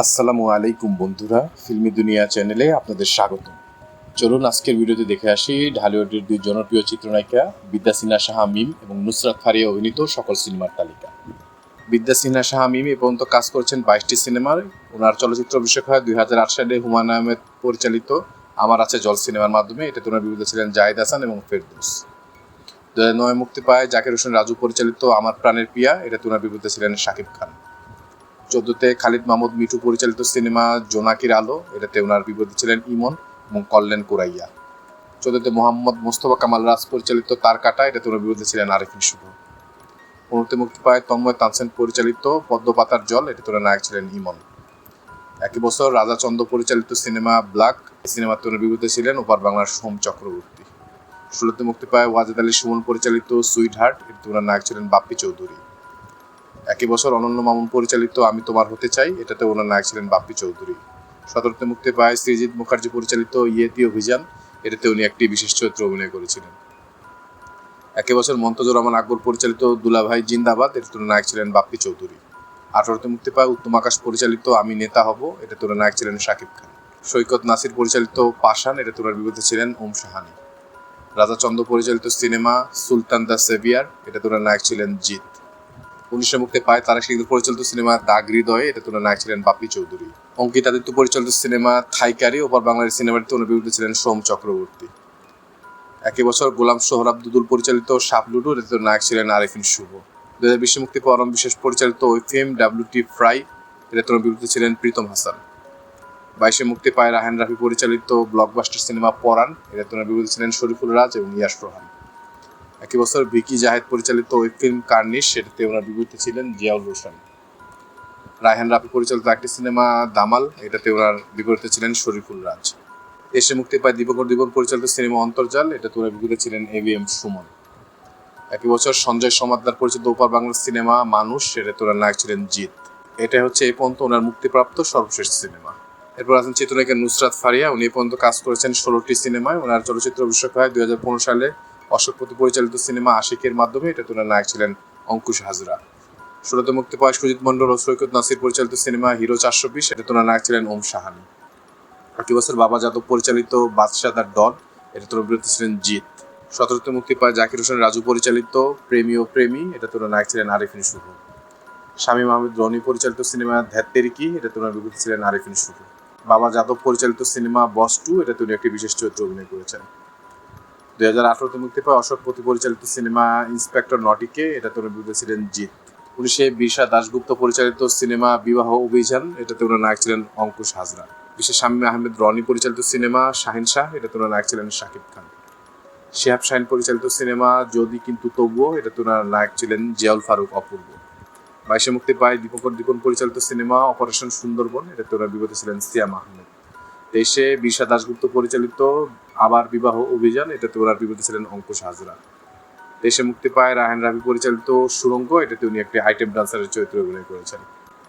আসসালামু আলাইকুম বন্ধুরা, ফিল্মি দুনিয়া চ্যানেলে আপনাদের স্বাগত। চলুন আজকের ভিডিওতে দেখে আসি ঢালিউডের দুই জনপ্রিয় চিত্রনায়িকা বিদ্যা সিনহা সাহা মিম এবং নুসরাত ফারিয়া অভিনীত সকল সিনেমার তালিকা। বিদ্যা সিনহা সাহা মিম এ পর্যন্ত কাজ করছেন বাইশটি সিনেমার। ওনার চলচ্চিত্র অভিষেক হয় দুই হাজার আট সালে হুমায়ুন আহমেদ পরিচালিত আমার আছে জল সিনেমার মাধ্যমে। এটাতে ওনার বিরুদ্ধে ছিলেন জাহিদ হাসান এবং ফেরদৌস। দু হাজার নয় মুক্তি পায় জাকির হোসেন রাজু পরিচালিত আমার প্রাণের পিয়া। এটাতে ওনার বিরুদ্ধে ছিলেন শাকিব খান। চোদ্দতে খালিদ মাহমুদ মিঠু পরিচালিত সিনেমা জোনাকির আলো, এটাতে ওনার বিপরীতে ছিলেন ইমন এবং কল্যাণ কুরাইয়া। চোদ্দতে মোহাম্মদ মোস্তফা কামাল রাজ পরিচালিত তার কাটা, এটাতে ওনার বিরুদ্ধে ছিলেন আরিফিন শুভ। পনেরোতে মুক্তি পায় তন্ময় তানসেন পরিচালিত পদ্মপাতার জল, এটাতে ওনার নায়ক ছিলেন ইমন। একই বছর রাজা চন্দ পরিচালিত সিনেমা ব্ল্যাক সিনেমাতে ওনার বিরুদ্ধে ছিলেন ওপার বাংলার সোম চক্রবর্তী। ষোলোতে মুক্তি পায় ওয়াজেদ আলী সুমন পরিচালিত সুইট হার্ট এটাতে ওনার নায়ক ছিলেন বাপ্পি চৌধুরী। একই বছর অনন্য মামুন পরিচালিত আমি তোমার হতে চাই, এটাতে ওনার নায়ক ছিলেন বাপ্পি চৌধুরী। সতেরোতে মুক্তি পায় শ্রীজিৎ মুখার্জি পরিচালিত ইয়েতি অভিযান, এটাতে উনি একটি বিশেষ চরিত্রে অভিনয় করেছিলেন। একই বছর মন্তজুর রহমান আকবর পরিচালিত দুলাভাই জিন্দাবাদ, এটাতে ওনার নায়ক ছিলেন বাপ্পি চৌধুরী। আঠারোতে মুক্তি পায় উত্তম আকাশ পরিচালিত আমি নেতা হব, এটাতে ওনার নায়ক ছিলেন শাকিব খান। সৈকত নাসির পরিচালিত পাশান এটাতে ওনার বিরুদ্ধে ছিলেন ওম সাহানি। রাজা চন্দ পরিচালিত সিনেমা সুলতান দ্য সেভিয়ার, এটাতে ওনার নায়ক ছিলেন জিৎ। উনিশে মুক্তি পায়, তারা সিংহ পরিচালিত সিনেমা দাগ হৃদয়ে, এটা তুলে নায়ক ছিলেন বাপ্পি চৌধুরী। অঙ্কিত আদিত্য পরিচালিত সিনেমা থাইকারি ওপর বাংলার সিনেমাটিতে বিরুদ্ধে ছিলেন সোম চক্রবর্তী। একই বছর গোলাম সোহরাব দুদুল পরিচালিত সাপ লুডু এতে নায়ক ছিলেন আরিফিন শুভ। দু হাজার বিশে মুক্তি পরম বিশেষ পরিচালিত ওই ফিল্ম ডাব্লিউ টি ফ্রাই তোর বিরুদ্ধে ছিলেন প্রীতম হাসান। বাইশে মুক্তি পায় রাহান রাফি পরিচালিত ব্লকবাস্টার সিনেমা পরাণ তোর বিরুদ্ধে ছিলেন শরীফুল রাজ এবং ইয়াস রোহান। একই বছর ভিকি জাহেদ পরিচালিত ওই ফিল্ম কার্নিশ সেটাতে ওনার বিপরীতে ছিলেন জিয়াউল হোসেন রায়হান রাফি পরিচালিত একটি সিনেমা, দামাল, এটাতে ওনার বিপরীতে ছিলেন শরীফুল রাজ। এসে মুক্তি পায় দীপকর দীপন পরিচালিত সিনেমা অন্তর্জাল, এটাতে ওনার বিপরীতে ছিলেন এ এম সুমন। একই বছর সঞ্জয় সমাদ্দার পরিচালিত ওপার বাংলার সিনেমা, মানুষ, সেটাতে ওনার নায়ক ছিলেন জিৎ। এটা হচ্ছে এই পর্যন্ত ওনার মুক্তিপ্রাপ্ত সর্বশেষ সিনেমা। এরপর আছেন চিত্রনায়িকা নুসরাত ফারিয়া, উনি এই পর্যন্ত কাজ করেছেন ষোলোটি সিনেমায়। ওনার চলচ্চিত্র অভিষেক হয় দুই হাজার পনেরো সালে। অশোকপতি পরিচালিত সিনেমা আশিকের মাধ্যমে এটা তোনার নায়ক ছিলেন অঙ্কুশ হাজরা। ষোলোতে মুক্তি পায় সুজিত মন্ডল ও সৈকত নাসির পরিচালিত সিনেমা হিরো চারশো বিশ এটা তোনার নায়ক ছিলেন ওম সাহানি। একই বছর বাবা যাদব পরিচালিত বাদশাহ তার ডন এটা তোনার বিরুদ্ধে ছিলেন জিৎ। সতেরোতে মুক্তি পায় জাকির হোসেন রাজু পরিচালিত প্রেমী ও প্রেমী এটা তোনার নায়ক ছিলেন আরিফিন শুভ। স্বামী মাহমুদ রনি পরিচালিত সিনেমা ধ্যাত্তেরিকি এটা তোনার বিরুদ্ধে ছিলেন আরিফিন শুভ। বাবা যাদব পরিচালিত সিনেমা বস টু এটা তিনি একটি বিশেষ চরিত্র অভিনয় করেছেন। দুই হাজার আঠারোতে মুক্তি পায় অশোক পতি পরিচালিত সিনেমা ইন্সপেক্টর নটিকে, এটা তোর বিরুদ্ধে ছিলেন জিৎ। পুলিশে বিশা দাশগুপ্ত পরিচালিত সিনেমা বিবাহ অভিযান, এটাতে ওনার নায়ক ছিলেন অঙ্কুশ হাজরা। বিশেষ শামীম আহমেদ রনি পরিচালিত সিনেমা শাহিন শাহ, এটাতে ওনার নায়ক ছিলেন শাকিব খান। শিহাব শাহিন পরিচালিত সিনেমা যদি কিন্তু তবুও, এটাতে ওনার নায়ক ছিলেন জিয়াউল ফারুক অপূর্ব। বাইশে মুক্তি পায় দীপকর দীপন পরিচালিত সিনেমা অপারেশন সুন্দরবন, এটাতে ওনার বিপদে ছিলেন সিয়াম আহমেদ। দেশে বিশা দাশগুপ্ত পরিচালিত আবার বিবাহ অভিযান এটাতে ওনার বিপদে ছিলেন অঙ্কুশ হাজরা। দেশে মুক্তি পায় রায়হান রাবি পরিচালিত সুরঙ্গ, এটাতে উনি একটি আইটেম ডান্সারের চরিত্রে অভিনয় করেছেন।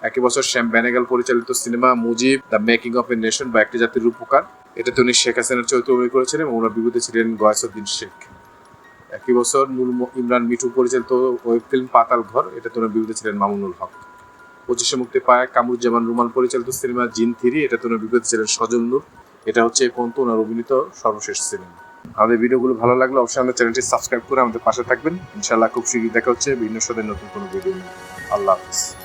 একই বছর শ্যাম ব্যানেগাল পরিচালিত cinema Mujib, the making of a nation বা একটি জাতির রূপকার, এটাতে উনি শেখ হাসিনার চরিত্র অভিনয় করেছেন এবং ওনার বিপদে ছিলেন গয়াসুদ্দিন শেখ। একই বছর নুর ইমরান মিঠু পরিচালিত ওয়েব ফিল্ম পাতাল ঘর, এটাতে ওনার বিরুদ্ধে ছিলেন মামুনুল হক। পঁচিশে মুক্তি পায় কামরুজ্জামান রুমাল, পরিচালিত সিনেমা জিন থিরি, এটা তো বিপরীত ছিলেন সজল নূর। এটা হচ্ছে এই পর্যন্ত ওনার অভিনীত সর্বশেষ সিনেমা। আমাদের ভিডিওগুলো ভালো লাগলে অবশ্যই আমাদের চ্যানেলটি সাবস্ক্রাইব করে আমাদের পাশে থাকবেন। ইনশাআল্লাহ খুব শীঘ্রই দেখা হচ্ছে বিভিন্ন সাথে নতুন কোনো ভিডিও নিয়ে। আল্লাহ হাফিজ।